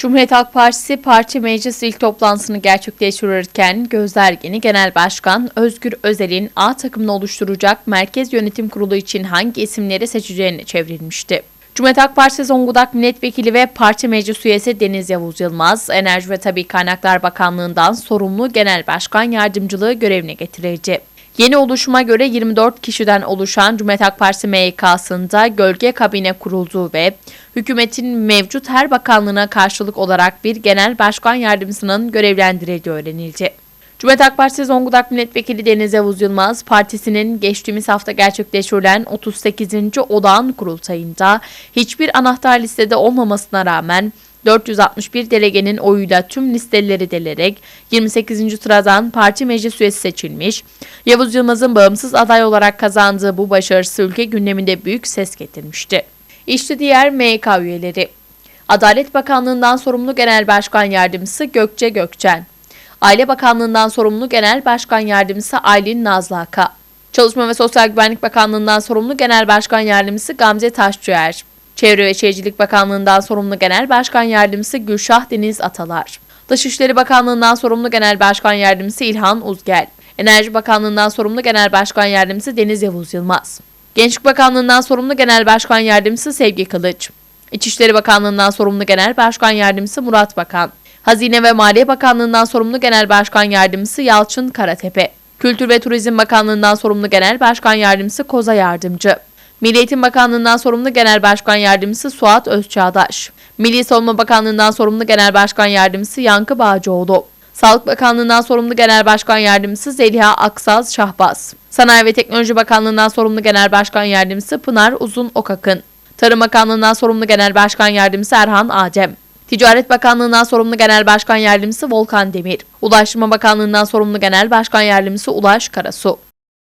Cumhuriyet Halk Partisi Parti Meclis ilk toplantısını gerçekleştirirken Gözlergeni Genel Başkan Özgür Özel'in A takımını oluşturacak Merkez Yönetim Kurulu için hangi isimleri seçeceğini çevrilmişti. Cumhuriyet Halk Partisi Zonguldak Milletvekili ve Parti Meclis Üyesi Deniz Yavuz Yılmaz, Enerji ve Tabi Kaynaklar Bakanlığı'ndan sorumlu Genel Başkan Yardımcılığı görevine getirildi. Yeni oluşuma göre 24 kişiden oluşan Cumhuriyet Halk Partisi MYK'sında gölge kabine kurulduğu ve hükümetin mevcut her bakanlığına karşılık olarak bir genel başkan yardımcısının görevlendirildiği öğrenildi. Cumhuriyet Halk Partisi Zonguldak Milletvekili Deniz Yavuz Yılmaz, partisinin geçtiğimiz hafta gerçekleştirilen 38. olağan kurultayında hiçbir anahtar listede olmamasına rağmen 461 delegenin oyuyla tüm listeleri delerek 28. sıradan parti meclis üyesi seçilmiş. Yavuz Yılmaz'ın bağımsız aday olarak kazandığı bu başarısı ülke gündeminde büyük ses getirmişti. İşte diğer MYK üyeleri. Adalet Bakanlığı'ndan sorumlu Genel Başkan Yardımcısı Gökçe Gökçen. Aile Bakanlığı'ndan sorumlu Genel Başkan Yardımcısı Aylin Nazlı Aka. Çalışma ve Sosyal Güvenlik Bakanlığı'ndan sorumlu Genel Başkan Yardımcısı Gamze Taşçıer. Çevre ve Şehircilik Bakanlığı'ndan sorumlu Genel Başkan Yardımcısı Gülşah Deniz Atalar. Dışişleri Bakanlığı'ndan sorumlu Genel Başkan Yardımcısı İlhan Uzgel. Enerji Bakanlığı'ndan sorumlu Genel Başkan Yardımcısı Deniz Yavuz Yılmaz. Gençlik Bakanlığı'ndan sorumlu Genel Başkan Yardımcısı Sevgi Kılıç. İçişleri Bakanlığı'ndan sorumlu Genel Başkan Yardımcısı Murat Bakan. Hazine ve Maliye Bakanlığı'ndan sorumlu Genel Başkan Yardımcısı Yalçın Karatepe. Kültür ve Turizm Bakanlığı'ndan sorumlu Genel Başkan Yardımcısı Koza Yardımcı. Milli Eğitim Bakanlığı'ndan sorumlu Genel Başkan Yardımcısı Suat Özçağdaş. Milli Savunma Bakanlığı'ndan sorumlu Genel Başkan Yardımcısı Yankı Bağcıoğlu. Sağlık Bakanlığı'ndan sorumlu Genel Başkan Yardımcısı Zeliha Aksaz Şahbaz. Sanayi ve Teknoloji Bakanlığı'ndan sorumlu Genel Başkan Yardımcısı Pınar Uzun Okakın. Tarım Bakanlığı'ndan sorumlu Genel Başkan Yardımcısı Erhan Acem. Ticaret Bakanlığı'ndan sorumlu Genel Başkan Yardımcısı Volkan Demir. Ulaştırma Bakanlığı'ndan sorumlu Genel Başkan Yardımcısı Ulaş Karasu.